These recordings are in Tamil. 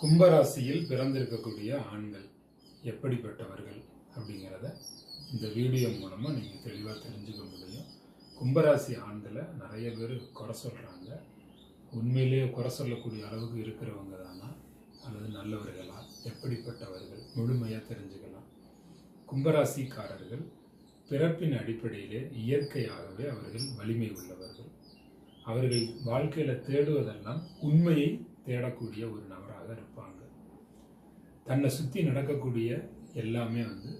கும்பராசியில் பிறந்திருக்கக்கூடிய ஆண்கள் எப்படிப்பட்டவர்கள் அப்படிங்கிறத இந்த வீடியோ மூலமாக நீங்கள் தெளிவாக தெரிஞ்சுக்க முடியும். கும்பராசி ஆண்களை நிறைய பேர் குறை சொல்கிறாங்க உண்மையிலேயே குறை சொல்லக்கூடிய அளவுக்கு இருக்கிறவங்க தானா? அல்லது நல்லவர்களா? எப்படிப்பட்டவர்கள்? முழுமையாக தெரிஞ்சுக்கலாம். கும்பராசிக்காரர்கள் பிறப்பின் அடிப்படையிலே இயற்கையாகவே அவர்கள் வலிமை உள்ளவர்கள். அவர்கள் வாழ்க்கையில் தேடுவதெல்லாம் உண்மையை தேடக்கூடிய ஒரு நாள் தன்னை சுற்றி நடக்கக்கூடிய எல்லாமே வந்து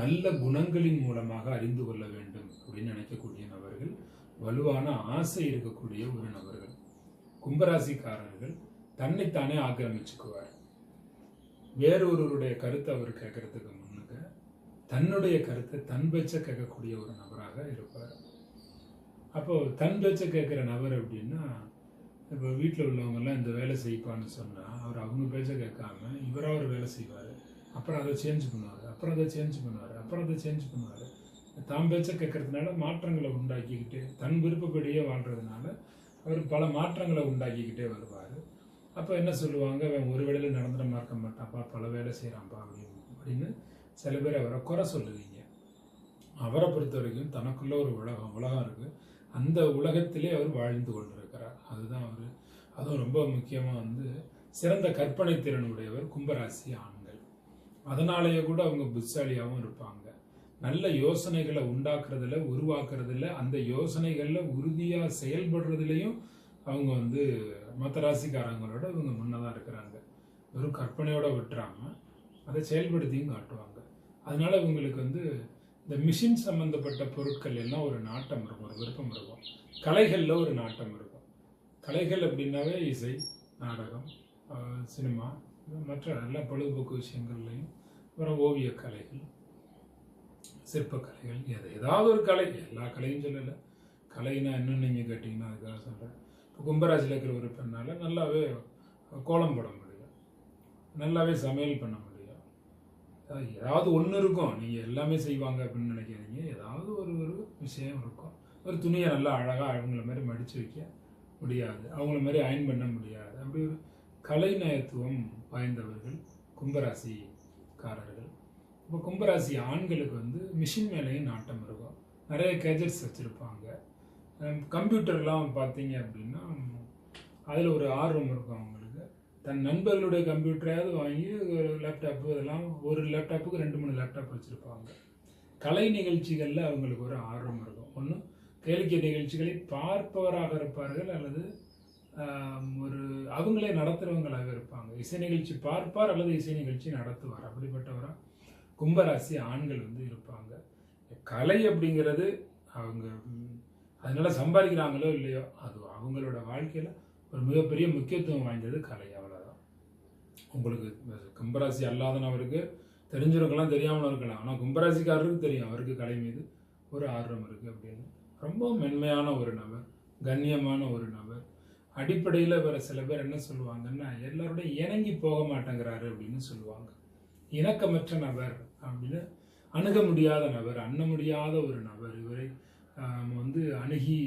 நல்ல குணங்களின் மூலமாக அறிந்து கொள்ள வேண்டும் அப்படின்னு நினைக்கக்கூடிய நபர்கள் வலுவான ஆசை இருக்கக்கூடிய ஒரு நபர்கள். கும்பராசிக்காரர்கள் தன்னைத்தானே ஆக்கிரமிச்சுக்குவார். வேறொருவருடைய கருத்தை அவர் கேட்கறதுக்கு முன்னுக்கு தன்னுடைய கருத்தை தன் பேச்ச கேட்கக்கூடிய ஒரு நபராக இருப்பார். அப்போ தன் பேச்ச கேட்குற நபர் அப்படின்னா இப்போ வீட்டில் உள்ளவங்கெல்லாம் இந்த வேலை செய்ப்பான்னு சொன்னால் அவர் அவங்க பேச்சை கேட்காம இவராக ஒரு வேலை செய்வார். அப்புறம் அதை சேஞ்ச் பண்ணுவார். அப்புறம் அதை சேஞ்ச் பண்ணுவார். அப்புறம் அதை சேஞ்ச் பண்ணுவார். தாம் பேச்ச கேட்கறதுனால மாற்றங்களை உண்டாக்கிக்கிட்டு தன் விருப்பப்படியே வாழ்கிறதுனால அவர் பல மாற்றங்களை உண்டாக்கிக்கிட்டே வருவார். அப்போ என்ன சொல்லுவாங்க? அவன் ஒரு வேலையில் நடந்துட மாற்ற மாட்டான்ப்பா பல வேலை செய்கிறான்ப்பா அப்படின்னு. அப்படின்னு சில பேர் அவரை குறை சொல்லுவீங்க. அவரை பொறுத்த வரைக்கும் தனக்குள்ளே ஒரு உலகம் உலகம் இருக்குது அந்த உலகத்திலே அவர் வாழ்ந்து கொண்டிருக்கிறார். அதுதான் அவர் அதுவும் ரொம்ப முக்கியமாக வந்து சிறந்த கற்பனை திறன் உடையவர் கும்பராசி ஆண்கள். அதனாலேயே கூட அவங்க புத்தாலியாகவும் இருப்பாங்க. நல்ல யோசனைகளை உண்டாக்குறதுல உருவாக்குறதுல அந்த யோசனைகளில் உறுதியாக செயல்படுறதுலையும் அவங்க வந்து மற்ற ராசிக்காரங்களோட இவங்க முன்னதாக இருக்கிறாங்க. வெறும் கற்பனையோடு விட்டுறாம அதை செயல்படுத்தியும் காட்டுவாங்க. அதனால இவங்களுக்கு வந்து இந்த மிஷின் சம்பந்தப்பட்ட பொருட்கள் எல்லாம் ஒரு நாட்டம் இருக்கும் ஒரு விருப்பம் இருக்கும். கலைகளில் ஒரு நாட்டம் இருக்கும். கலைகள் அப்படின்னாவே இசை நாடகம் சினிமா மற்ற எல்லா பொழுதுபோக்கு விஷயங்கள்லையும் அப்புறம் ஓவிய கலைகள் சிற்பக்கலைகள் எது ஏதாவது ஒரு கலை எல்லா கலையும் சொல்லலை. கலைனா இன்னும் நீங்கள் கேட்டிங்கன்னா அதுக்காக சொல்கிறேன் இப்போ கும்பராசியில் இருக்கிற ஒரு பெண்ணால் நல்லாவே கோலம் போட முடியல. நல்லாவே சமையல் பண்ண முடியும் ஏதாவது ஒன்று இருக்கும். நீங்கள் எல்லாமே செய்வாங்க அப்படின்னு நினைக்காதீங்க. ஏதாவது ஒரு ஒரு விஷயம் இருக்கும். ஒரு துணியை நல்லா அழகாக அவங்கள மாதிரி மடித்து வைக்க முடியாது. அவங்கள மாதிரி அயன் பண்ண முடியாது. அப்படி ஒரு கலைநயத்துவம் வாய்ந்தவர்கள் கும்பராசிக்காரர்கள். இப்போ கும்பராசி ஆண்களுக்கு வந்து மிஷின் மேலேயும் நாட்டம் இருக்கும். நிறைய கேஜெட்ஸ் வச்சுருப்பாங்க. கம்ப்யூட்டர்லாம் பார்த்தீங்க அப்படின்னா அதில் ஒரு ஆர்வம் இருக்கும் அவங்க தன் நண்பர்களுடைய கம்ப்யூட்டரையாவது வாங்கி ஒரு லேப்டாப்பு இதெல்லாம் ஒரு லேப்டாப்புக்கு ரெண்டு மூணு லேப்டாப் வச்சுருப்பாங்க. கலை நிகழ்ச்சிகளில் அவங்களுக்கு ஒரு ஆர்வம் இருக்கும். ஒன்று கேளிக்கை நிகழ்ச்சிகளை பார்ப்பவராக இருப்பார்கள் அல்லது ஒரு அவங்களே நடத்துகிறவங்களாக இருப்பாங்க. இசை நிகழ்ச்சி பார்ப்பார் அல்லது இசை நிகழ்ச்சி நடத்துவார். அப்படிப்பட்டவராக கும்பராசி ஆண்கள் வந்து இருப்பாங்க. கலை அப்படிங்கிறது அவங்க அதனால் சம்பாதிக்கிறாங்களோ இல்லையோ அது அவங்களோட வாழ்க்கையில் ஒரு மிகப்பெரிய முக்கியத்துவம் வாய்ந்தது கலையாக உங்களுக்கு கும்பராசி அல்லாதனவருக்கு தெரிஞ்சிருக்கலாம் தெரியாமல் இருக்கலாம். ஆனால் கும்பராசிக்காரருக்கு தெரியும். அவருக்கு கலை மீது ஒரு ஆர்வம் இருக்குது அப்படின்னு. ரொம்ப மென்மையான ஒரு நபர் கண்ணியமான ஒரு நபர். அடிப்படையில் வேறு சில பேர் என்ன சொல்லுவாங்கன்னா எல்லாரோட இணங்கி போக மாட்டேங்கிறாரு அப்படின்னு சொல்லுவாங்க. இணக்கமற்ற நபர் அப்படின்னு அணுக முடியாத நபர் அண்ண முடியாத ஒரு நபர். இவரை நம்ம வந்து அணுகி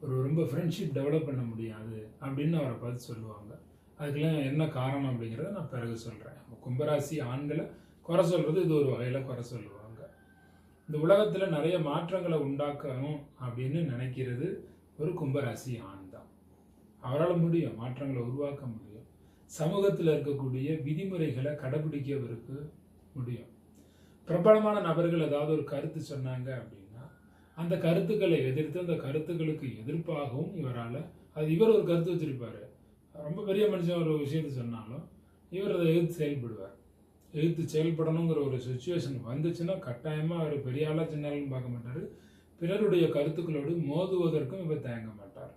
ஒரு ரொம்ப ஃப்ரெண்ட்ஷிப் டெவலப் பண்ண முடியாது அப்படின்னு அவரை பார்த்து சொல்லுவாங்க. அதுக்கெல்லாம் என்ன காரணம் அப்படிங்கிறத நான் பிறகு சொல்கிறேன் கும்பராசி ஆண்களை குறை சொல்கிறது இது ஒரு வகையில் குறை சொல்லுவாங்க. இந்த உலகத்தில் நிறைய மாற்றங்களை உண்டாக்கணும் அப்படின்னு நினைக்கிறது ஒரு கும்பராசி ஆண் தான். அவரால் முடியும் மாற்றங்களை உருவாக்க முடியும். சமூகத்தில் இருக்கக்கூடிய விதிமுறைகளை கடைபிடிக்கவருக்கு முடியும். பிரபலமான நபர்கள் ஏதாவது ஒரு கருத்து சொன்னாங்க அப்படின்னா அந்த கருத்துக்களை எதிர்த்து அந்த கருத்துக்களுக்கு எதிர்ப்பாகவும் இவரால் அது இவர் ஒரு கருத்து வச்சிருப்பாரு. ரொம்ப பெரிய மனுஷன் ஒரு விஷயத்தை சொன்னாலும் இவர் அதை எதிர்த்து செயல்படுவார். எதிர்த்து செயல்படணுங்கிற ஒரு சுச்சுவேஷன் வந்துச்சுன்னா கட்டாயமாக அவர் பெரிய ஆளாக சின்னாலும் பார்க்க மாட்டார். பிறருடைய கருத்துக்களோடு மோதுவதற்கும் இவர் தயங்க மாட்டார்.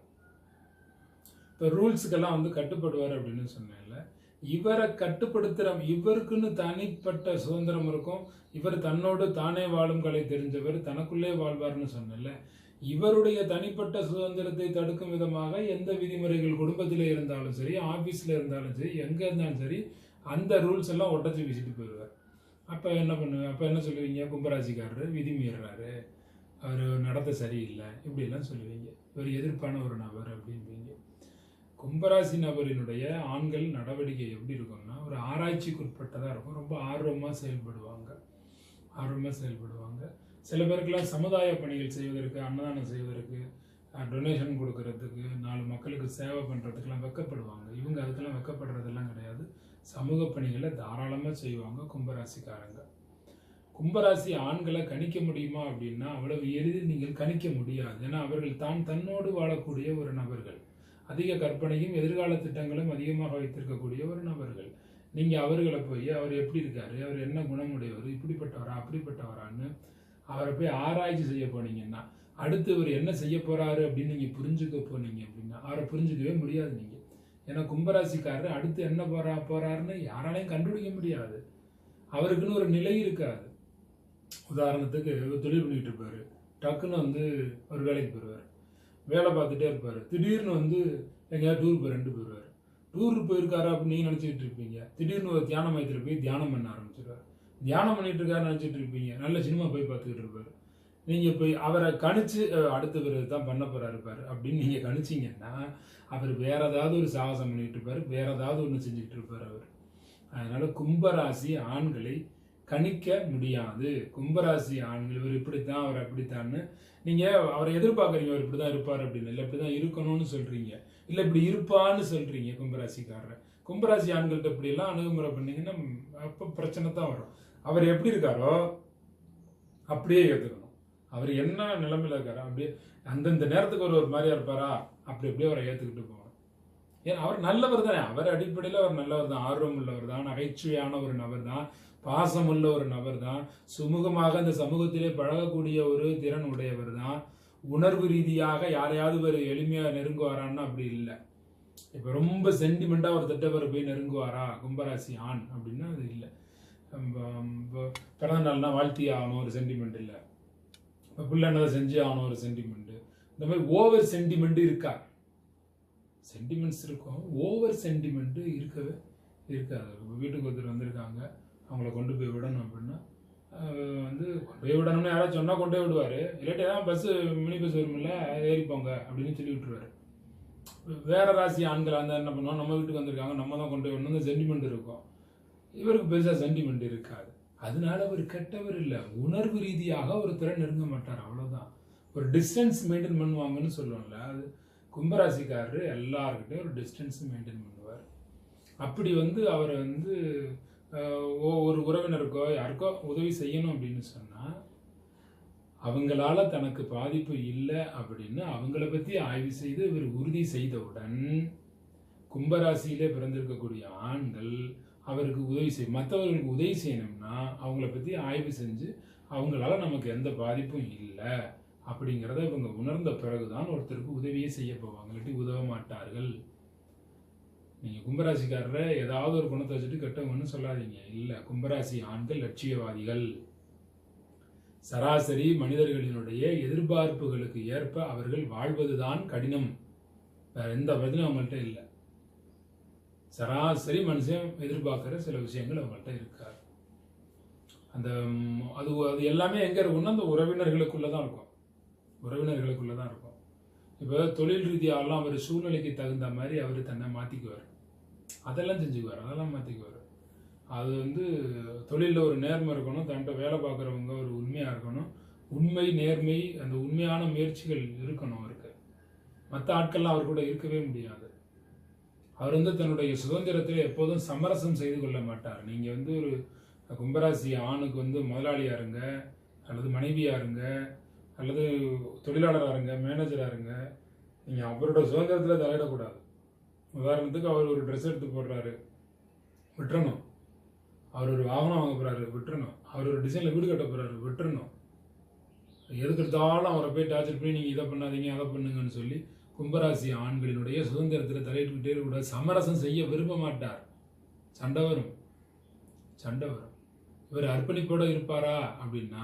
இப்போ ரூல்ஸுக்கெல்லாம் வந்து கட்டுப்படுவார் அப்படின்னு சொன்னேன்ல. இவரை கட்டுப்படுத்துகிற இவருக்குன்னு தனிப்பட்ட சுதந்திரம் இருக்கும். இவர் தன்னோடு தானே வாழும் கலை தெரிஞ்சவர் தனக்குள்ளே வாழ்வார்னு சொன்னேன்ல. இவருடைய தனிப்பட்ட சுதந்திரத்தை தடுக்கும் விதமாக எந்த விதிமுறைகள் குடும்பத்தில் இருந்தாலும் சரி ஆஃபீஸில் இருந்தாலும் சரி எங்கே இருந்தாலும் சரி அந்த ரூல்ஸ் எல்லாம் ஒட்டச்சு வீசிட்டு போயிடுவார். அப்போ என்ன பண்ணுவேன் அப்போ என்ன சொல்லுவீங்க? கும்பராசிக்காரர் விதி மீறுறாரு. அவர் நடத்த சரியில்லை. இப்படிலாம் சொல்லுவீங்க. ஒரு எதிர்ப்பான ஒரு நபர் அப்படின்பீங்க கும்பராசி நபரினுடைய ஆண்கள் நடவடிக்கை எப்படி இருக்கும்னா ஒரு ஆராய்ச்சிக்குட்பட்டதாக இருக்கும். ரொம்ப ஆர்வமாக செயல்படுவாங்க. ஆர்வமாக செயல்படுவாங்க. சில பேருக்கெல்லாம் சமுதாய பணிகள் செய்வதற்கு அன்னதானம் செய்வதற்கு டொனேஷன் கொடுக்கறதுக்கு நாலு மக்களுக்கு சேவை பண்ணுறதுக்கெல்லாம் வெக்கப்படுவாங்க. இவங்க அதுக்கெல்லாம் வெக்கப்படுறதெல்லாம் கிடையாது. சமூக பணிகளை தாராளமாக செய்வாங்க கும்பராசிக்காரங்க. கும்பராசி ஆண்களை கணிக்க முடியுமா அப்படின்னா அவ்வளவு எளிதில் நீங்கள் கணிக்க முடியாது. ஏன்னா அவர்கள் தான் தன்னோடு வாழக்கூடிய ஒரு நபர்கள். அதிக கற்பனையும் எதிர்கால திட்டங்களும் அதிகமாக வைத்திருக்கக்கூடிய ஒரு நபர்கள். நீங்கள் அவர்களை போய் அவர் எப்படி இருக்காரு? அவர் என்ன குணமுடையவர்? இப்படிப்பட்டவரா? அப்படிப்பட்டவரான்னு அவரை போய் ஆராய்ச்சி செய்ய போனீங்கன்னா அடுத்து இவர் என்ன செய்ய போகிறாரு அப்படின்னு நீங்கள் புரிஞ்சுக்க போனீங்க அப்படின்னா அவரை புரிஞ்சுக்கவே முடியாது நீங்கள் ஏன்னா கும்பராசிக்காரர் அடுத்து என்ன போகிறா போகிறாருன்னு யாராலையும் கண்டுபிடிக்க முடியாது. அவருக்குன்னு ஒரு நிலை இருக்காது. உதாரணத்துக்கு தொழில் பண்ணிட்டு இருப்பார். டக்குன்னு வந்து ஒரு வேலைக்கு போயிடுவார் வேலை பார்த்துட்டே இருப்பார். திடீர்னு வந்து எங்கேயாவது டூர் போய் ரெண்டு போயிடுவார் டூர் போயிருக்காரு அப்படின்னு நீங்கள் நினச்சிக்கிட்டு இருப்பீங்க. திடீர்னு ஒரு தியான மையத்தில் போய் தியானம் பண்ண ஆரம்பிச்சிடுவார் தியானம் பண்ணிட்டு இருக்காரு நினச்சிட்டு இருப்பீங்க. நல்ல சினிமா போய் பார்த்துக்கிட்டு இருப்பாரு. நீங்கள் போய் அவரை கணிச்சு அடுத்த அடுத்தவர் தான் பண்ண போறாரு இருப்பார் அப்படின்னு நீங்கள் கணிச்சிங்கன்னா அவர் வேற ஏதாவது ஒரு சாகசம் பண்ணிட்டு இருப்பாரு. வேற ஏதாவது ஒன்று செஞ்சுக்கிட்டு இருப்பார் அவர். அதனால கும்பராசி ஆண்களை கணிக்க முடியாது. கும்பராசி ஆண்கள் இவர் இப்படித்தான் அவர் அப்படித்தான்னு நீங்க அவரை எதிர்பார்க்குறீங்க. அவர் இப்படிதான் இருப்பார் அப்படின்னு. இல்லை இப்படிதான் இருக்கணும்னு சொல்றீங்க. இல்லை இப்படி இருப்பான்னு சொல்றீங்க கும்பராசிக்காரரை. கும்பராசி ஆண்கள்கிட்ட இப்படி எல்லாம் அணுகுமுறை பண்ணீங்கன்னா அப்போ பிரச்சனை தான் வரும். அவர் எப்படி இருக்காரோ அப்படியே ஏற்றுக்கணும் அவர் என்ன நிலைமையில் இருக்காரோ அப்படியே அந்தந்த நேரத்துக்கு ஒரு ஒரு மாதிரியா இருப்பாரா? அப்படி அப்படியே அவரை ஏற்றுக்கிட்டு போகணும். ஏன்னா அவர் நல்லவர் தானே. அவர் அடிப்படையில் அவர் நல்லவர் தான். ஆர்வம் உள்ளவர் தான். நகைச்சுவையான ஒரு நபர் தான். பாசமுள்ள ஒரு நபர் தான். சுமூகமாக இந்த சமூகத்திலே பழகக்கூடிய ஒரு திறன் உடையவர் தான். உணர்வு ரீதியாக யாரையாவது ஒரு எளிமையாக நெருங்குவாரான்னு அப்படி இல்லை. இப்போ ரொம்ப சென்டிமெண்ட்டாக ஒரு திட்டவர் போய் நெருங்குவாரா? கும்பராசி ஆண் அப்படின்னா அது இல்லை. பிறந்த நாள்னா வாழ்த்தி ஆகணும் ஒரு சென்டிமெண்ட் இல்லை. இப்போ பிள்ளைன்னதை செஞ்சு ஆகணும் ஒரு சென்டிமெண்ட்டு இந்த மாதிரி ஓவர் சென்டிமெண்ட்டு இருக்கா? சென்டிமெண்ட்ஸ் இருக்கும். ஓவர் சென்டிமெண்ட்டு இருக்கவே இருக்காது. இப்போ வீட்டுக்கு ஒருத்தர் வந்திருக்காங்க. அவங்கள கொண்டு போய் விடணும் அப்படின்னா வந்து கொண்டு போய் விடணும்னு யாராச்சும் சொன்னால் கொண்டு போய் விடுவார். இல்லாட்டி ஏதாவது பஸ்ஸு மினி பஸ் வரும்ல ஏறிப்போங்க அப்படின்னு சொல்லி விட்டுருவார். வேற ராசி ஆண்கள் அந்த என்ன பண்ணுவோம் நம்ம வீட்டுக்கு வந்திருக்காங்க நம்ம தான் கொண்டு போய் விடணும். இந்த சென்டிமெண்ட் இருக்கும். இவருக்கு பெருசாக சென்டிமெண்ட் இருக்காது. அதனால அவர் கெட்டவர் இல்லை. உணர்வு ரீதியாக ஒரு திறன் நெருங்க மாட்டார். அவ்வளோதான் ஒரு டிஸ்டன்ஸ் மெயின்டைன் பண்ணுவாங்கன்னு சொல்லுவோம்ல அது கும்பராசிக்காரரு எல்லாருக்கிட்டையும் ஒரு டிஸ்டன்ஸ் மெயின்டைன் பண்ணுவார். அப்படி வந்து அவரை வந்து ஒ- ஒரு உறவினருக்கோ யாருக்கோ உதவி செய்யணும் அப்படின்னு சொன்னால் அவங்களால தனக்கு பாதிப்பு இல்லை அப்படின்னு அவங்கள பற்றி ஆய்வு செய்து இவர் உறுதி செய்தவுடன் கும்பராசியிலே பிறந்திருக்கக்கூடிய ஆண்கள் அவருக்கு உதவி செய்யும் மற்றவர்களுக்கு உதவி செய்யணும்னா அவங்கள பற்றி ஆய்வு செஞ்சு அவங்களால நமக்கு எந்த பாதிப்பும் இல்லை அப்படிங்கிறத இவங்க உணர்ந்த பிறகுதான் ஒருத்தருக்கு உதவியே செய்ய போவாங்க. இல்லாட்டி உதவ மாட்டார்கள். நீங்கள் கும்பராசிக்காரரை ஏதாவது ஒரு குணத்தை வச்சுட்டு கெட்டவங்கன்னு சொல்லாதீங்க. இல்லை கும்பராசி ஆண்கள் லட்சியவாதிகள். சராசரி மனிதர்களினுடைய எதிர்பார்ப்புகளுக்கு ஏற்ப அவர்கள் வாழ்வதுதான் கடினம். வேற எந்த பதிலும் அவங்கள்ட்ட இல்லை. சராசரி மனுஷன் எதிர்பார்க்குற சில விஷயங்கள் அவங்கள்ட்ட இருக்காது. அந்த அது அது எல்லாமே எங்கே இருக்கும்னா அந்த உறவினர்களுக்குள்ளே தான் இருக்கும். உறவினர்களுக்குள்ளே தான் இருக்கும். இப்போ தொழில் ரீதியாகலாம் அவர் சூழ்நிலைக்கு தகுந்த மாதிரி அவர் தன்னை மாற்றிக்குவார் அதெல்லாம் செஞ்சுக்குவார் அதெல்லாம் மாற்றிக்குவார் அது வந்து தொழிலில் ஒரு நேர்மை இருக்கணும் தன்கிட்ட வேலை பார்க்குறவங்க ஒரு உண்மையாக இருக்கணும். உண்மை நேர்மை அந்த உண்மையான முயற்சிகள் இருக்கணும் அவருக்கு. மற்ற ஆட்கள்லாம் அவர் கூட இருக்கவே முடியாது. அவர் வந்து தன்னுடைய சுதந்திரத்தில் எப்போதும் சமரசம் செய்து கொள்ள மாட்டார். நீங்கள் வந்து ஒரு கும்பராசி ஆணுக்கு வந்து முதலாளியாக இருங்க அல்லது மனைவியாக இருங்க அல்லது தொழிலாளராக இருங்க மேனேஜராக இருங்க நீங்கள் அவரோட சுதந்திரத்தில் தலையிடக்கூடாது. உதாரணத்துக்கு அவர் ஒரு ட்ரெஸ் எடுத்து போடுறாரு விட்டுறணும். அவர் ஒரு வாகனம் வாங்க போகிறாரு விட்டுறணும். அவர் ஒரு டிசைனில் வீடு கட்ட போகிறாரு விட்டுறணும். எதுக்கு எடுத்தாலும் அவரை போய் டார்ச்சர் பண்ணி நீங்கள் இதை பண்ணாதீங்க அதை பண்ணுங்கன்னு சொல்லி கும்பராசி ஆண்களினுடைய சுதந்திரத்தில் தலையிட்டுக்கிட்டே கூட சமரசம் செய்ய விரும்ப மாட்டார். சண்டை வரும். சண்டை வரும். இவர் அர்ப்பணிப்போடு இருப்பாரா அப்படின்னா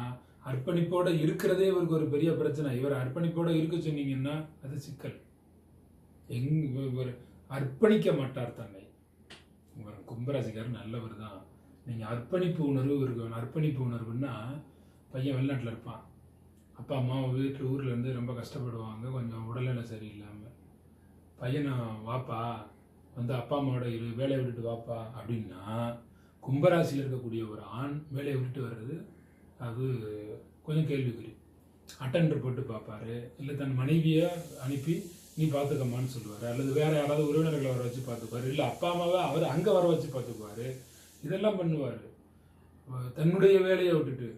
அர்ப்பணிப்போடு இருக்கிறதே இவருக்கு ஒரு பெரிய பிரச்சனை. இவர் அர்ப்பணிப்போடு இருக்க சொன்னீங்கன்னா அது சிக்கல். எங் இவர் அர்ப்பணிக்க மாட்டார் தன்னை. இவர் கும்பராசிக்காரர் நல்லவர் தான். நீங்கள் அர்ப்பணிப்பு உணர்வு இருக்கணும். அர்ப்பணிப்பு உணர்வுன்னா பையன் வெளிநாட்டில் இருப்பான். அப்பா அம்மா வீட்டு ஊர்லேருந்து ரொம்ப கஷ்டப்படுவாங்க. கொஞ்சம் உடல்நிலை சரியில்லாமல் பையனை வாப்பா வந்து அப்பா அம்மாவோட இரு வேலையை விட்டுட்டு வாப்பா. அப்படின்னா கும்பராசியில் இருக்கக்கூடிய ஒரு ஆண் வேலையை விட்டுட்டு வர்றது அது கொஞ்சம் கேள்விக்குறி. அட்டெண்டர் போட்டு பார்ப்பாரு. இல்லை தன் மனைவியை அனுப்பி நீ பார்த்துக்கம்மான்னு சொல்லுவார். அல்லது வேறு யாராவது உறவினர்களை வர வச்சு பார்த்துக்குவார். இல்லை அப்பா அம்மாவை அவர் அங்கே வர வச்சு பார்த்துக்குவார். இதெல்லாம் பண்ணுவார். தன்னுடைய வேலையை விட்டுட்டு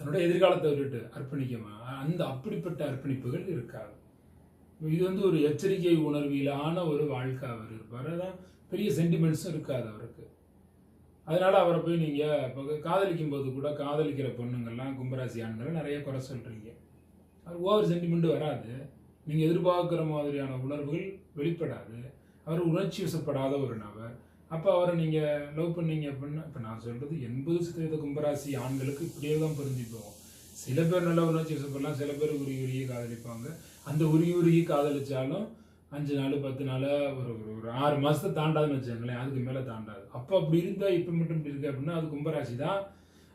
தன்னுடைய எதிர்காலத்தை விட்டு அர்ப்பணிக்கமா? அந்த அப்படிப்பட்ட அர்ப்பணிப்புகள் இருக்காது. இது வந்து ஒரு எச்சரிக்கை உணர்விலான ஒரு வாழ்க்கை அவர் இருப்பார். அதான் பெரிய சென்டிமெண்ட்ஸும் இருக்காது அவருக்கு. அதனால் அவரை போய் நீங்கள் இப்போ காதலிக்கும் போது கூட காதலிக்கிற பொண்ணுங்கள்லாம் கும்பராசி ஆண்களை நிறைய குறை சொல்கிறீங்க அவர் ஓவர் சென்டிமெண்ட் வராது. நீங்கள் எதிர்பார்க்குற மாதிரியான உணர்வுகள் வெளிப்படாது. அவர் உணர்ச்சி வசப்படாத ஒரு நபர். அப்போ அவரை நீங்க லவ் பண்ணீங்க அப்படின்னா இப்போ நான் சொல்றது எண்பது சதவீத கும்பராசி ஆண்களுக்கு இப்படியே தான் புரிஞ்சு சில பேர் நல்லா உணர்ச்சி வசப்படலாம் சில பேர் உருகி உருகி காதலிப்பாங்க. அந்த உருகி உருகி காதலிச்சாலும் அஞ்சு நாள் பத்து நாள் ஒரு ஒரு- ஒரு ஆறு மாதத்தை தாண்டாதுன்னு வச்சுக்கோங்களேன் அதுக்கு மேலே தாண்டாது. அப்போ அப்படி இருந்தா இப்போ மட்டும் இப்படி இருக்கு அப்படின்னா அது கும்பராசி தான்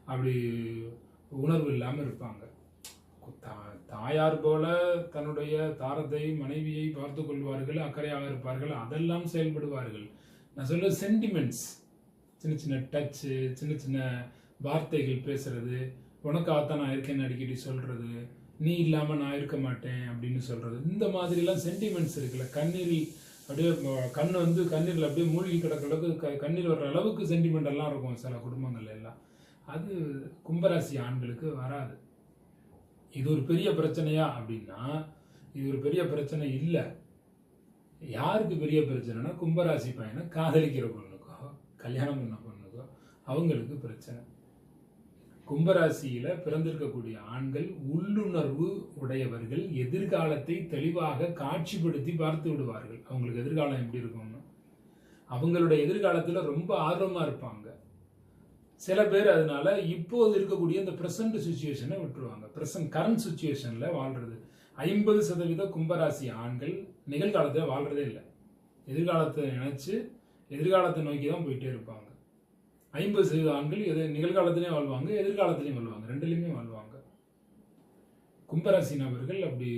அப்படி உணர்வு இல்லாமல் இருப்பாங்க. தா- தாயார் போல தன்னுடைய தாரத்தை மனைவியை பார்த்து கொள்வார்கள் அக்கறையாக இருப்பார்கள் அதெல்லாம் செயல்படுவார்கள். நான் சொல்ல சென்டிமெண்ட்ஸ் சின்ன சின்ன டச்சு சின்ன சின்ன வார்த்தைகள் பேசுறது. உனக்காகத்தான் நான் இருக்கேன்னு அடிக்கடி சொல்றது. நீ இல்லாமல் நான் இருக்க மாட்டேன் அப்படின்னு சொல்றது. இந்த மாதிரிலாம் சென்டிமெண்ட்ஸ் இருக்குல்ல. கண்ணீரில் அப்படியே கண் வந்து கண்ணீரில் அப்படியே மூழ்கி கிடக்கிற அளவுக்கு க- கண்ணீர் வர்ற அளவுக்கு சென்டிமெண்ட் எல்லாம் இருக்கும் சில குடும்பங்கள்ல எல்லாம். அது கும்பராசி ஆண்களுக்கு வராது. இது ஒரு பெரிய பிரச்சனையா அப்படின்னா இது ஒரு பெரிய பிரச்சனை இல்லை. யாருக்கு பெரிய பிரச்சனைனா கும்பராசி பையனை காதலிக்கிற பொண்ணுக்கோ கல்யாணம் பண்ண பொண்ணுக்கோ அவங்களுக்கு பிரச்சனை. கும்பராசியில் பிறந்திருக்கக்கூடிய ஆண்கள் உள்ளுணர்வு உடையவர்கள் எதிர்காலத்தை தெளிவாக காட்சிப்படுத்தி பார்த்து விடுவார்கள். அவங்களுக்கு எதிர்காலம் எப்படி இருக்கும்னு. அவங்களுடைய எதிர்காலத்தில் ரொம்ப ஆர்வமாக இருப்பாங்க. சில பேர் அதனால இப்போது இருக்கக்கூடிய இந்த ப்ரெசன்ட் சுச்சுவேஷனை விட்டுருவாங்க. பிரசன்ட் கரண்ட் சுச்சுவேஷனில் வாழ்றது. ஐம்பது சதவீத கும்பராசி ஆண்கள் நிகழ்காலத்தில் வாழ்கிறதே இல்லை. எதிர்காலத்தை நினச்சி எதிர்காலத்தை நோக்கி தான் போயிட்டே இருப்பாங்க. ஐம்பது சதவீத ஆண்கள் எது நிகழ்காலத்திலையும் வாழ்வாங்க எதிர்காலத்திலையும் வாழ்வாங்க. ரெண்டுலேயுமே வாழ்வாங்க. கும்பராசி நபர்கள் அப்படி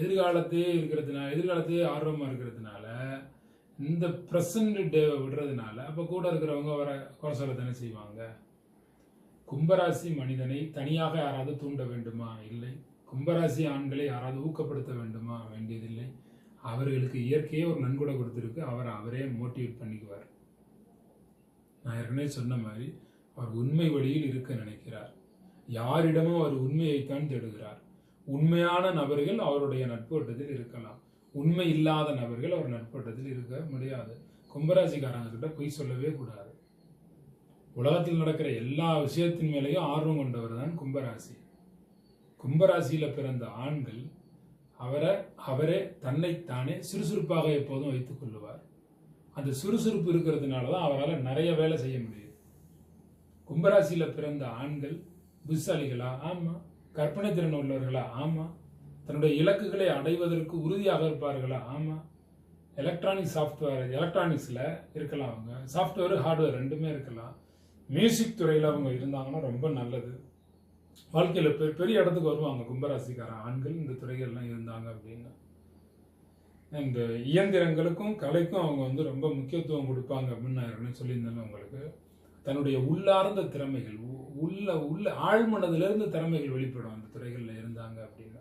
எதிர்காலத்தையே இருக்கிறதுனால எதிர்காலத்தையே ஆர்வமாக இருக்கிறதுனால இந்த பிரசன்ட் டேவை விடுறதுனால அப்போ கூட இருக்கிறவங்க வர குறை தானே செய்வாங்க. கும்பராசி மனிதனை தனியாக யாராவது தூண்ட வேண்டுமா? இல்லை. கும்பராசி ஆண்களை யாராவது ஊக்கப்படுத்த வேண்டுமா? வேண்டியதில்லை. அவர்களுக்கு இயற்கையே ஒரு நன்கொடை கொடுத்துருக்கு. அவர் அவரே மோட்டிவேட் பண்ணிக்குவார். நான் ஏற்கனவே சொன்ன மாதிரி அவர் உண்மை வழியில் இருக்க நினைக்கிறார். யாரிடமும் அவர் உண்மையைத்தான் தேடுகிறார். உண்மையான நபர்கள் அவருடைய நட்போட்டத்தில் இருக்கலாம். உண்மை இல்லாத நபர்கள் அவர் நட்போட்டத்தில் இருக்க முடியாது. கும்பராசிக்காரங்க கிட்ட பொய் சொல்லவே கூடாது. உலகத்தில் நடக்கிற எல்லா விஷயத்தின் மேலேயும் ஆர்வம் கொண்டவர் தான் கும்பராசி. கும்பராசியில் பிறந்த ஆண்கள் அவரை அவரே தன்னைத்தானே சுறுசுறுப்பாக எப்போதும் வைத்துக் கொள்ளுவார். அந்த சுறுசுறுப்பு இருக்கிறதுனால தான் அவரால் நிறைய வேலை செய்ய முடியுது. கும்பராசியில் பிறந்த ஆண்கள் புத்திசாலிகளா? ஆமாம் கற்பனை திறன் உள்ளவர்களா? ஆமாம் தன்னுடைய இலக்குகளை அடைவதற்கு உறுதியாக இருப்பார்களா? ஆமாம் எலக்ட்ரானிக் சாஃப்ட்வேர் எலக்ட்ரானிக்ஸில் இருக்கலாம் அவங்க. சாஃப்ட்வேர் ஹார்ட்வேர் ரெண்டுமே இருக்கலாம். மியூசிக் துறையில் அவங்க இருந்தாங்கன்னா ரொம்ப நல்லது. வாழ்க்கையில் பெ- பெரிய இடத்துக்கு வருவாங்க. கும்பராசிக்காரன் ஆண்கள் இந்த துறைகள்லாம் இருந்தாங்க அப்படின்னு. இந்த இயந்திரங்களுக்கும் கலைக்கும் அவங்க வந்து ரொம்ப முக்கியத்துவம் கொடுப்பாங்க அப்படின்னு நான் ஏற்கனவே சொல்லியிருந்தேன் உங்களுக்கு. தன்னுடைய உள்ளார்ந்த திறமைகள் உள்ள உள்ள ஆழ்மனதிலிருந்து திறமைகள் வெளிப்படும் அந்த துறைகளில் இருந்தாங்க அப்படின்னா.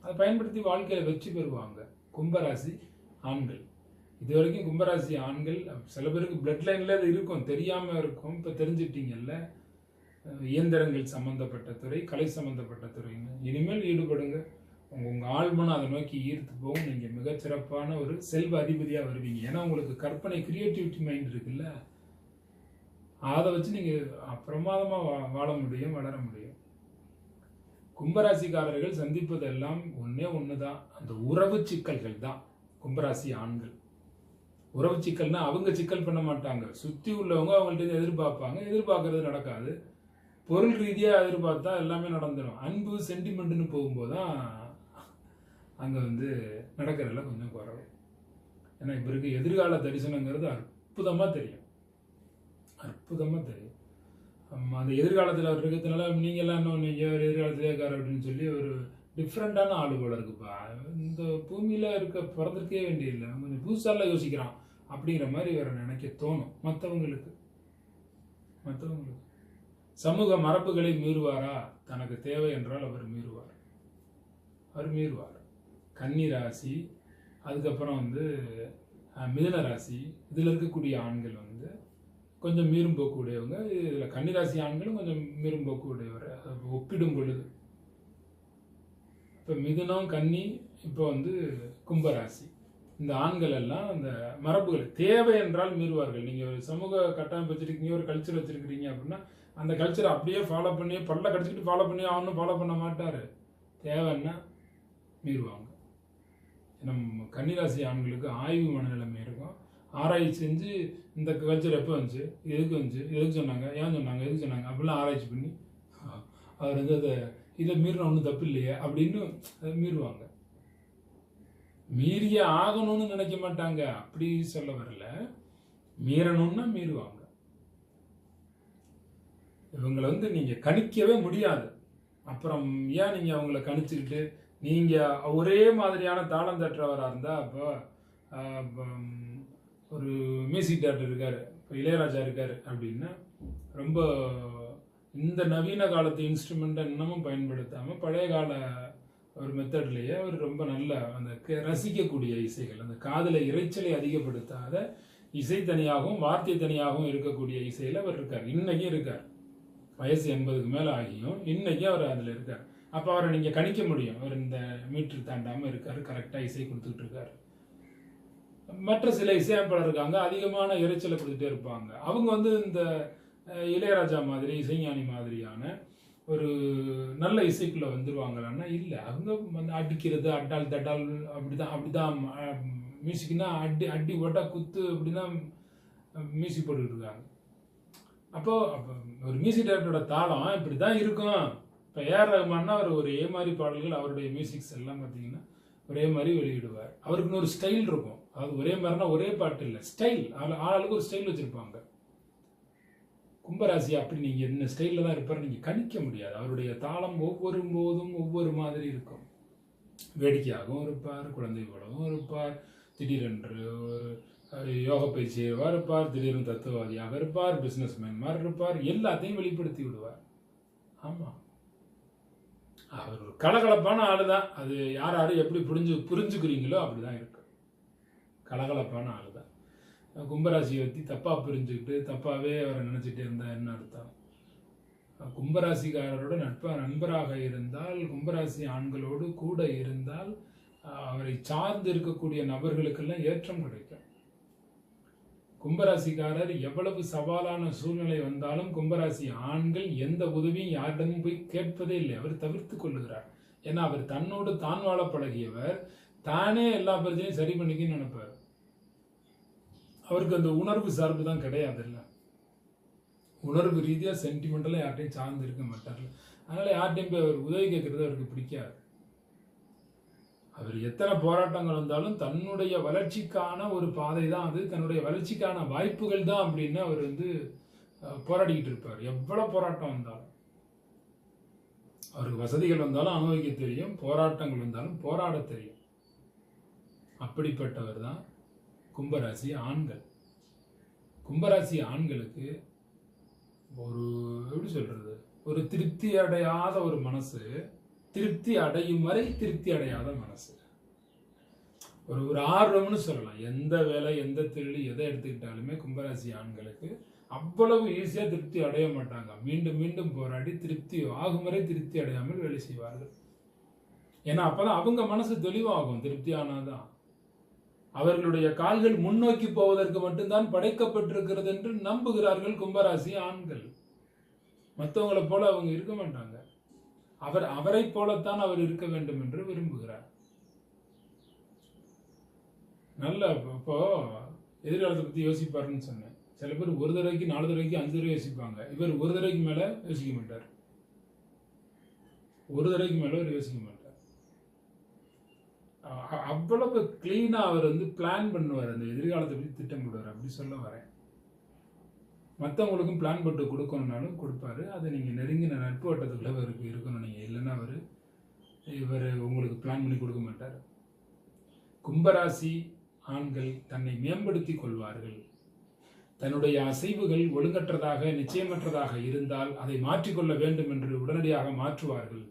அதை பயன்படுத்தி வாழ்க்கையில் வெற்றி பெறுவாங்க கும்பராசி ஆண்கள். இது வரைக்கும் கும்பராசி ஆண்கள் சில பேருக்கு பிளட் லைனில் அது இருக்கும் தெரியாமல் இருக்கும். இப்போ தெரிஞ்சிட்டீங்கல்ல. இயந்திரங்கள் சம்பந்தப்பட்ட துறை கலை சம்பந்தப்பட்ட துறைன்னு இனிமேல் ஈடுபடுங்க. உங்கள் உங்கள் ஆழ்மனை அதை நோக்கி ஈர்த்து போகும் நீங்கள் மிகச்சிறப்பான ஒரு செல்வ அதிபதியாக வருவீங்க. ஏன்னா உங்களுக்கு கற்பனை கிரியேட்டிவிட்டி மைண்ட் இருக்குல்ல? அதை வச்சு நீங்கள் பிரமாதமாக வா- வாழ முடியும் வளர முடியும். கும்பராசிக்காரர்கள் சந்திப்பதெல்லாம் ஒன்றே ஒன்று தான் அந்த உறவு சிக்கல்கள் தான். கும்பராசி ஆண்கள். உறவு சிக்கல்னா அவங்க சிக்கல் பண்ண மாட்டாங்க. சுற்றி உள்ளவங்க அவங்கள்ட்ட எதிர்பார்ப்பாங்க. எதிர்பார்க்கறது நடக்காது. பொருள் ரீதியாக எதிர்பார்த்தா எல்லாமே நடந்துடும் அன்பு சென்டிமெண்ட்னு போகும்போது தான் அங்கே வந்து நடக்கிறதுல கொஞ்சம் குறவு. ஏன்னா இப்போ இருக்க எதிர்கால தரிசனங்கிறது அற்புதமாக தெரியும். அற்புதமாக தெரியும். அந்த எதிர்காலத்தில் அவர் இருக்கிறதுனால நீங்கள்லாம் இன்னும் நீங்கள் ஒரு எதிர்காலத்திலே இருக்கார் அப்படின்னு சொல்லி ஒரு டிஃப்ரெண்ட்டான ஆளு போல இருக்குப்பா. இந்த பூமியில் இருக்க பிறந்திருக்கவே வேண்டியதில்லை. கொஞ்சம் புதுசாலாம் யோசிக்கிறான். அப்படிங்கிற மாதிரி இவரை நினைக்க தோணும். மற்றவங்களுக்கு மற்றவங்களுக்கு சமூக மரபுகளை மீறுவாரா? தனக்கு தேவை என்றால் அவர் மீறுவார். அவர் மீறுவார். கன்னி ராசி அதுக்கப்புறம் வந்து மிதன மிதுன ராசி இதில் இருக்கக்கூடிய ஆண்கள் வந்து கொஞ்சம் மீறும் போக்குடையவங்க இதில் கன்னிராசி ஆண்களும் கொஞ்சம் மீறும் போக்கு உடையவர் ஒப்பிடும் பொழுது. இப்போ மிதுனம் கன்னி இப்போ வந்து கும்பராசி. இந்த ஆண்கள் எல்லாம் அந்த மரபுகள் தேவை என்றால் மீறுவார்கள். நீங்கள் ஒரு சமூக கட்டமைப்பு வச்சுருக்கீங்க ஒரு கல்ச்சர் வச்சுருக்கிறீங்க அப்படின்னா அந்த கல்ச்சரை அப்படியே ஃபாலோ பண்ணி பல்ல கடிச்சிக்கிட்டு ஃபாலோ பண்ணி அவனும் ஃபாலோ பண்ண மாட்டார். தேவைன்னா மீறுவாங்க. நம்ம கன்னிராசி ஆண்களுக்கு ஆய்வு மனநிலைமை இருக்கும். ஆராய்ச்சி செஞ்சு இந்த கல்ச்சர் எப்போ வந்துச்சு? எதுக்கு வந்துச்சு? எதுக்கு சொன்னாங்க? ஏன் சொன்னாங்க? எதுக்கு சொன்னாங்க? அப்படிலாம் ஆராய்ச்சி பண்ணி அவர் வந்து அதை இதை மீறின ஒன்றும் தப்பு இல்லையே? அப்படின்னு அதை மீறுவாங்க. மீறிய ஆகணும்னு நினைக்க மாட்டாங்க. அப்படி சொல்ல வரல. மீறணும்னா மீறுவாங்க. இவங்களை வந்து நீங்கள் கணிக்கவே முடியாது. அப்புறம் ஏன் நீங்கள் அவங்கள கணிச்சுக்கிட்டு நீங்கள் ஒரே மாதிரியான தாளம் தட்டுறவராக இருந்தால் அப்போ ஒரு மியூசிக் டேரக்டர் இருக்கார் இப்போ இளையராஜா இருக்கார் அப்படின்னா ரொம்ப இந்த நவீன காலத்து இன்ஸ்ட்ருமெண்ட்டை இன்னமும் பயன்படுத்தாமல் பழைய கால ஒரு மெத்தட்லேயே அவர் ரொம்ப நல்ல அந்த க- ரசிக்கக்கூடிய இசைகள் அந்த காதலை இரைச்சலை அதிகப்படுத்தாத இசை தனியாகவும் வார்த்தை தனியாகவும் இருக்கக்கூடிய இசையில் அவர் இருக்கார். இன்னைக்கும் இருக்கார். வயசு எண்பதுக்கு மேலே ஆகியும் இன்றைக்கி அவர் அதில் இருக்கார். அப்போ அவரை நீங்கள் கணிக்க முடியும். அவர் இந்த மீட்டர் தாண்டாமல் இருக்கார். கரெக்டாக இசை கொடுத்துக்கிட்டு இருக்காரு. மற்ற சில இசையமைப்பாளர் இருக்காங்க அதிகமான இறைச்சலை கொடுத்துட்டே இருப்பாங்க. அவங்க வந்து இந்த இளையராஜா மாதிரி இசைஞானி மாதிரியான ஒரு நல்ல இசைக்குள்ளே வந்துருவாங்களான்னா இல்லை. அவங்க வந்து அடிக்கிறது அட்டால் தட்டால் அப்படிதான் அப்படிதான் மியூசிக்னா அடி அடி ஓட்டா குத்து அப்படிதான் மியூசிக் போட்டுக்கிட்டு இருக்காங்க. அப்போது அப்போ ஒரு மியூசிக் டைரக்டரோட தாளம் இப்படி தான் இருக்கும். இப்போ ஏஆர் ரஹ்மான்னா அவர் ஒரே மாதிரி பாடல்கள் அவருடைய மியூசிக்ஸ் எல்லாம் பார்த்தீங்கன்னா ஒரே மாதிரி வெளியிடுவார். அவருக்குன்னு ஒரு ஸ்டைல் இருக்கும். அது ஒரே மாதிரினா ஒரே பாட்டு இல்லை. ஸ்டைல் ஆளுக்கு ஒரு ஸ்டைல் வச்சுருப்பாங்க. கும்பராசி அப்படி நீங்கள் என்ன ஸ்டைலில் தான் இருப்பார் நீங்கள் கணிக்க முடியாது. அவருடைய தாளம் ஒவ்வொரு போதும் ஒவ்வொரு மாதிரி இருக்கும். வேடிக்கையாகவும் இருப்பார் குழந்தை போலவும் இருப்பார். திடீரென்று ஒரு யோக பயிற்சி செய்வார் இருப்பார் திடீர்னு தத்துவவாதியாக இருப்பார் பிஸ்னஸ் மேன் மாதிரி இருப்பார் எல்லாத்தையும் வெளிப்படுத்தி விடுவார். ஆமாம் அவர் ஒரு கலகலப்பான ஆள் தான் அது யார் யாரும் எப்படி புரிஞ்சு புரிஞ்சுக்கிறீங்களோ அப்படிதான் இருக்கு. கலகலப்பான ஆள் தான் கும்பராசியை பற்றி தப்பாக புரிஞ்சுக்கிட்டு தப்பாகவே அவரை நினச்சிட்டே இருந்தால் என்ன அர்த்தம்? கும்பராசிக்காரரோட நட்ப நண்பராக இருந்தால் கும்பராசி ஆண்களோடு கூட இருந்தால் அவரை சார்ந்து இருக்கக்கூடிய நபர்களுக்கெல்லாம் ஏற்றம் கிடைக்கும். கும்பராசிக்காரர் எவ்வளவு சவாலான சூழ்நிலை வந்தாலும் கும்பராசி ஆண்கள் எந்த உதவியும் யாரிடமும் போய் கேட்பதே இல்லை. அவர் தவிர்த்து கொள்ளுகிறார். ஏன்னா அவர் தன்னோடு தான் வாழ பழகியவர். தானே எல்லா பிரச்சனையும் சரி பண்ணிக்கன்னு நினைப்பார். அவருக்கு அந்த உணர்வு சார்பு தான் கிடையாது இல்லை உணர்வு ரீதியாக சென்டிமெண்டலாக யார்ட்டையும் சார்ந்து இருக்க மாட்டார் அதனால யார்ட்டையும் போய் அவர் உதவி கேட்கறது அவருக்கு பிடிக்காது. அவர் எத்தனை போராட்டங்கள் வந்தாலும் தன்னுடைய வளர்ச்சிக்கான ஒரு பாதை தான் அது தன்னுடைய வளர்ச்சிக்கான வாய்ப்புகள் தான் அப்படின்னு அவர் வந்து போராடிக்கிட்டு இருப்பார். எவ்வளோ போராட்டம் வந்தாலும். அவருக்கு வசதிகள் வந்தாலும் அனுபவிக்க தெரியும் போராட்டங்கள் வந்தாலும் போராட தெரியும். அப்படிப்பட்டவர் தான் கும்பராசி ஆண்கள். கும்பராசி ஆண்களுக்கு ஒரு எப்படி சொல்கிறது ஒரு திருப்தி அடையாத ஒரு மனசு திருப்தி அடையும் வரை திருப்தி அடையாத மனசு. ஒரு ஒரு ஆர்வம்னு சொல்லலாம். எந்த வேலை எந்த தொழில் எதை எடுத்துக்கிட்டாலுமே கும்பராசி ஆண்களுக்கு அவ்வளவு ஈஸியாக திருப்தி அடைய மாட்டாங்க. மீண்டும் மீண்டும் போராடி திருப்தி ஆகும் வரை திருப்தி அடையாமல் வேலை செய்வார்கள். ஏன்னா அப்போதான் அவங்க மனசு தெளிவாகும். திருப்தி ஆனாதான். அவர்களுடைய கால்கள் முன்னோக்கி போவதற்கு மட்டும்தான் படைக்கப்பட்டிருக்கிறது என்று நம்புகிறார்கள் கும்பராசி ஆண்கள். மற்றவங்களை போல அவங்க இருக்க மாட்டாங்க. அவர் அவரை போலத்தான் அவர் இருக்க வேண்டும் என்று விரும்புகிறார். நல்ல இப்போ எதிர்காலத்தை பத்தி யோசிப்பாருன்னு சொன்னேன். சில பேர் ஒரு தடவைக்கு நாலு தடவைக்கு அஞ்சு தடவை யோசிப்பாங்க. இவர் ஒரு தடவைக்கு மேல யோசிக்க மாட்டார். ஒரு தடவைக்கு மேல அவர் யோசிக்க மாட்டார். அவ்வளவு கிளீனா அவர் வந்து பிளான் பண்ணுவார். அந்த எதிர்காலத்தை பத்தி திட்டமிடுவார் அப்படி சொல்ல வரேன். மற்றவங்களுக்கும் பிளான் போட்டு கொடுக்கணுன்னாலும் கொடுப்பாரு. அதை நீங்கள் நெருங்கின நட்பு வட்டத்துக்குள்ளே அவருக்கு இருக்கணும். நீங்கள் இல்லைன்னா அவர் இவர் உங்களுக்கு பிளான் பண்ணி கொடுக்க மாட்டார். கும்பராசி ஆண்கள் தன்னை மேம்படுத்தி கொள்வார்கள். தன்னுடைய அசைவுகள் ஒழுங்கற்றதாக நிச்சயமற்றதாக இருந்தால் அதை மாற்றிக்கொள்ள வேண்டும் என்று உடனடியாக மாற்றுவார்கள்.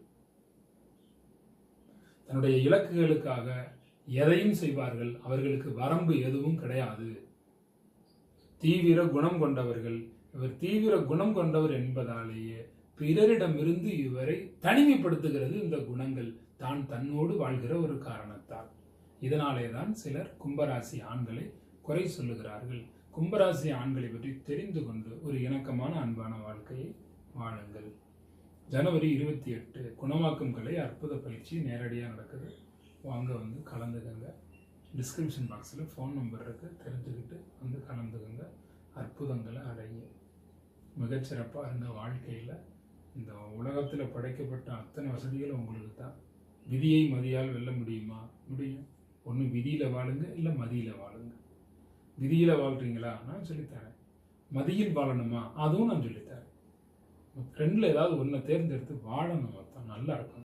தன்னுடைய இலக்குகளுக்காக எதையும் செய்வார்கள். அவர்களுக்கு வரம்பு எதுவும் கிடையாது. தீவிர குணம் கொண்டவர்கள். இவர் தீவிர குணம் கொண்டவர் என்பதாலேயே பிறரிடமிருந்து இவரை தனிமைப்படுத்துகிறது இந்த குணங்கள். தான் தன்னோடு வாழ்கிற ஒரு காரணத்தால். இதனாலே தான் சிலர் கும்பராசி ஆண்களை குறை சொல்லுகிறார்கள். கும்பராசி ஆண்களை பற்றி தெரிந்து கொண்டு ஒரு இணக்கமான அன்பான வாழ்க்கையை வாழுங்கள். ஜனவரி இருபத்தி எட்டு குணமாக்கும் கலை அற்புத பயிற்சி நேரடியாக நடக்குது. வாங்க வந்து கலந்துக்கங்க. டிஸ்கிரிப்ஷன் பாக்ஸில் ஃபோன் நம்பர் இருக்குது தெரிஞ்சுக்கிட்டு வந்து கலந்துக்கங்க. அற்புதங்களை அடைங்க மிகச்சிறப்பாக இருந்த வாழ்க்கையில் இந்த உலகத்தில் படைக்கப்பட்ட அத்தனை வசதிகளும் உங்களுக்கு தான். விதியை மதியால் வெல்ல முடியுமா? முடியும். ஒன்று விதியில் வாழுங்க இல்லை மதியில் வாழுங்க. விதியில் வாழ்கிறீங்களா நான் சொல்லித்தரேன். மதியில் வாழணுமா? அதுவும் நான் சொல்லித்தரேன். ரெண்டில் ஏதாவது ஒன்றை தேர்ந்தெடுத்து வாழணும் மொத்தம். நல்லா இருக்கும்